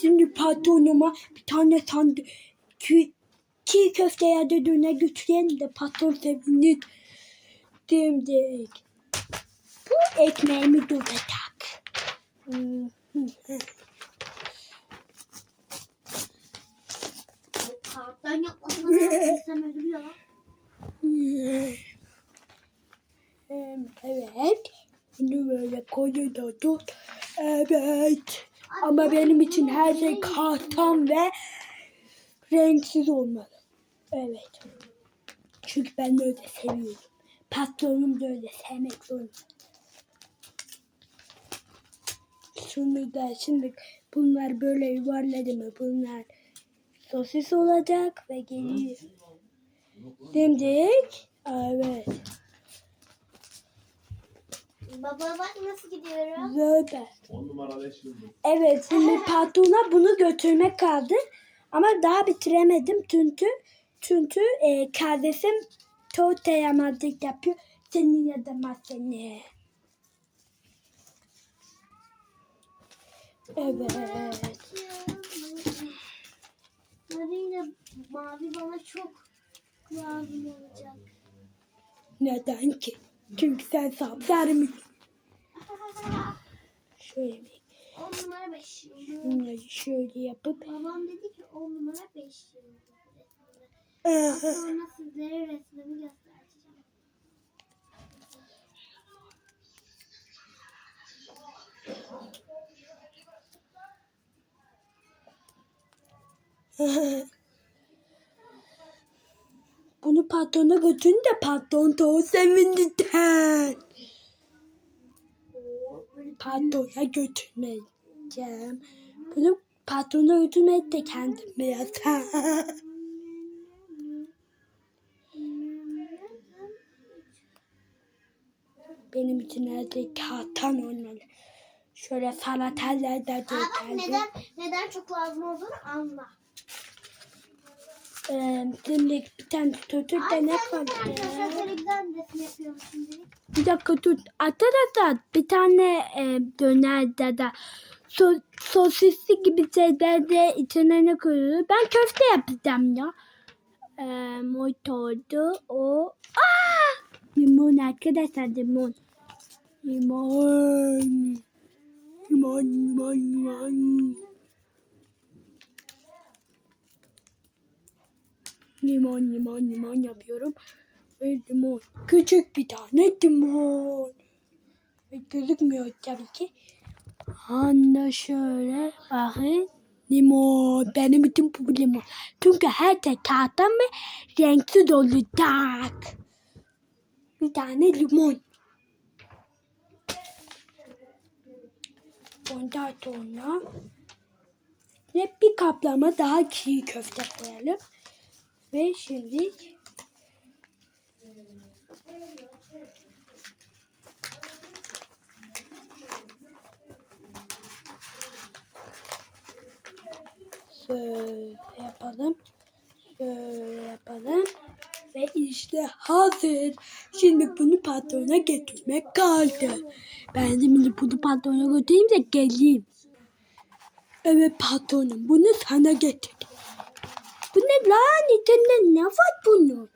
Şimdi patronuma bir tane sandı çiğ, çiğ köfte ya da döner götürelim de patron sevinir. Dimdik. Bu ekmeğimi duracak. Kağıttan yapmasına sen. Em, Evet. Bunu böyle koyuyoruz. Evet. Ama benim için her şey kahtan ve renksiz olmalı. Evet. Çünkü ben de öyle seviyorum. Patronum da öyle sevmek zorunda. Şunu da şimdi bunlar böyle yuvarladı mı bunlar sosis olacak ve geliyor. Dimdik. Evet. Baba bak nasıl gidiyorum. Süper. 10 numara 5 yıldız. Evet şimdi patrona bunu götürmek kaldı. Ama daha bitiremedim çünkü çünkü e, kardeşim çok yaramazlık yapıyor. Senin ya da seni. Evet. Marina mavi bana çok lazım olacak. Neden ki? Çünkü sen sapsarı mı? Şöyle bir 10 numara 5 yıldız. bunları şöyle yapıp Babam dedi ki 10 numara 5 yıldız. Sonra sizlere resmimi göstereceğim. Bunu patrona götürün de patron o sevinirken. Patrona götürmeyeceğim. Bunu patrona götürmeyi de kendim yapacağım. Benim için her şey kağıttan olmalı. Şöyle salatalar da Aa bak neden, neden çok lazım olduğunu anla. Ee, şimdi bir tane tutup da ne kaldı? Bir dakika tut. Arkadaşlar bir tane e, döner de da so, sosisli gibi şeyler de içine ne koyuyor? Ben köfte yapacağım ya. E, motordu o. Aa! Limon arkadaşlar limon. Limon. Limon limon limon. Limon limon limon yapıyorum. Ve limon. Küçük bir tane limon. Ve gözükmüyor tabii ki. Anda şöyle bakın. Limon. Benim için bu limon. Çünkü her şey kağıttan ve renksiz olacak. Bir tane limon. Ondan sonra ve bir kaplama daha çiğ köfte koyalım. Ve şimdi şöyle yapalım. Şöyle yapalım. Ve işte hazır. Şimdi bunu patrona götürmek kaldı. Ben şimdi bunu patrona götüreyim de geleyim. Evet patronum bunu sana getirdim. Bu ne lan? İçinde ne var bunun?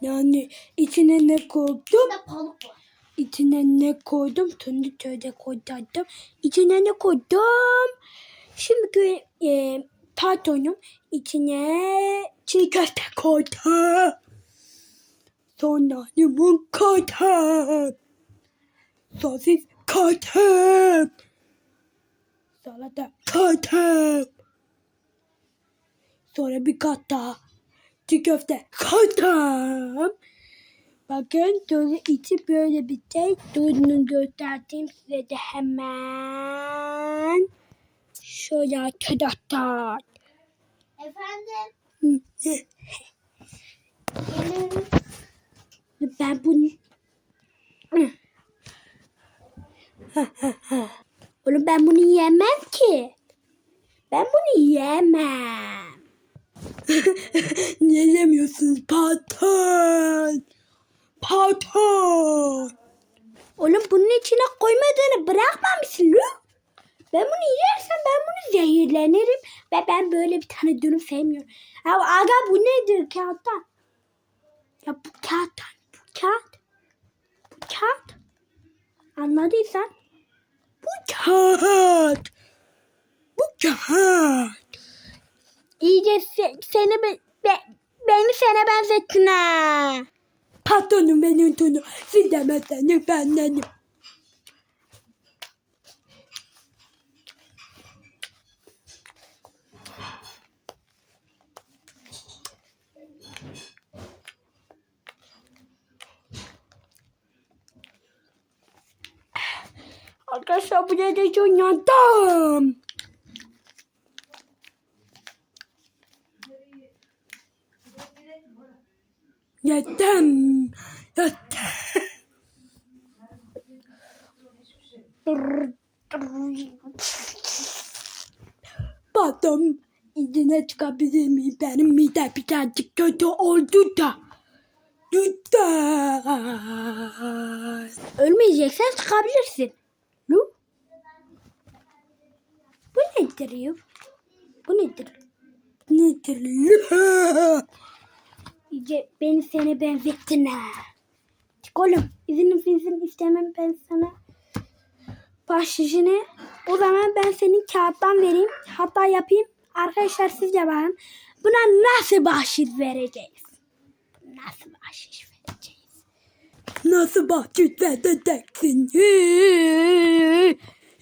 Yani içine ne koydum? İçine ne koydum? Tünü şöyle koydum. İçine ne koydum? Şimdi e, patronum içine çiğ köfte koydum. Sonra limon koydum. Sosis koydum. Salata koydum. Sonra bir kat daha çiğ köfte koydum. Bakın böyle içi böyle bir şey. Durunu göstereyim size de hemen. Şöyle arkadaşlar. Efendim. Ben bunu... Oğlum ben bunu yemem ki. Ben bunu yemem. Niye yemiyorsunuz patron? Patron. Oğlum bunun içine koymadığını bırakmamışsın lan. Ben bunu yersem ben bunu zehirlenirim ve ben böyle bir tane dürüm sevmiyorum. Ya aga bu nedir kağıttan? Ya bu kağıttan, bu kağıt, bu kağıt. Anladıysan Kağıt. Bu kağıt. İyice se- seni be- be- beni sana benzettin ha. Patronum benim tonu. Siz demezseniz bendenim. Arkadaşlar bu ne çok yandım. Yattım. Yattım. Patron izine çıkabilir miyim? Benim midem birazcık kötü oldu da. Lütfen. Ölmeyeceksen çıkabilirsin. Bu nedir ya? Bu nedir? Nedir? İyice beni seni benzettin ha. Çık oğlum. İzin izin istemem ben sana. Bahşişini o zaman ben senin kağıttan vereyim. Hatta yapayım. Arkadaşlar sizce bakın. Buna nasıl bahşiş vereceğiz? Nasıl bahşiş vereceğiz? Nasıl bahşiş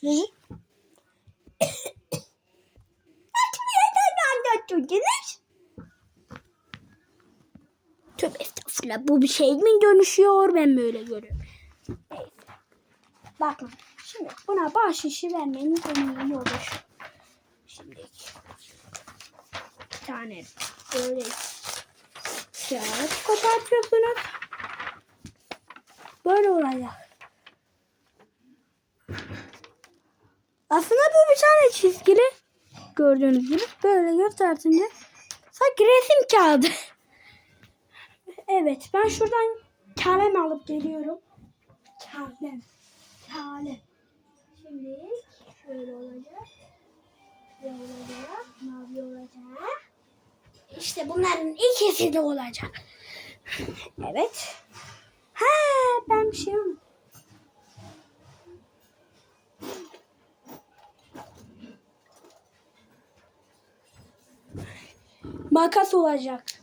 vereceksin? Anlatıyordunuz? Tövbe estağfurullah. Bu bir şey mi dönüşüyor? Ben böyle görüyorum. Neyse. Bakın. Şimdi buna bahşişi vermenin en iyi olur. Şimdi bir tane böyle kağıt kopartıyorsunuz. Böyle olacak. Aslında bu bir tane çizgili. Gördüğünüz gibi böyle gösterdiğinde sanki resim kağıdı. evet ben şuradan kalem alıp geliyorum. Kalem. Kalem. Şimdi şöyle olacak. Şöyle olacak. Mavi olacak. İşte bunların ikisi de olacak. Evet. Ha ben bir şey unuttum. Makas olacak.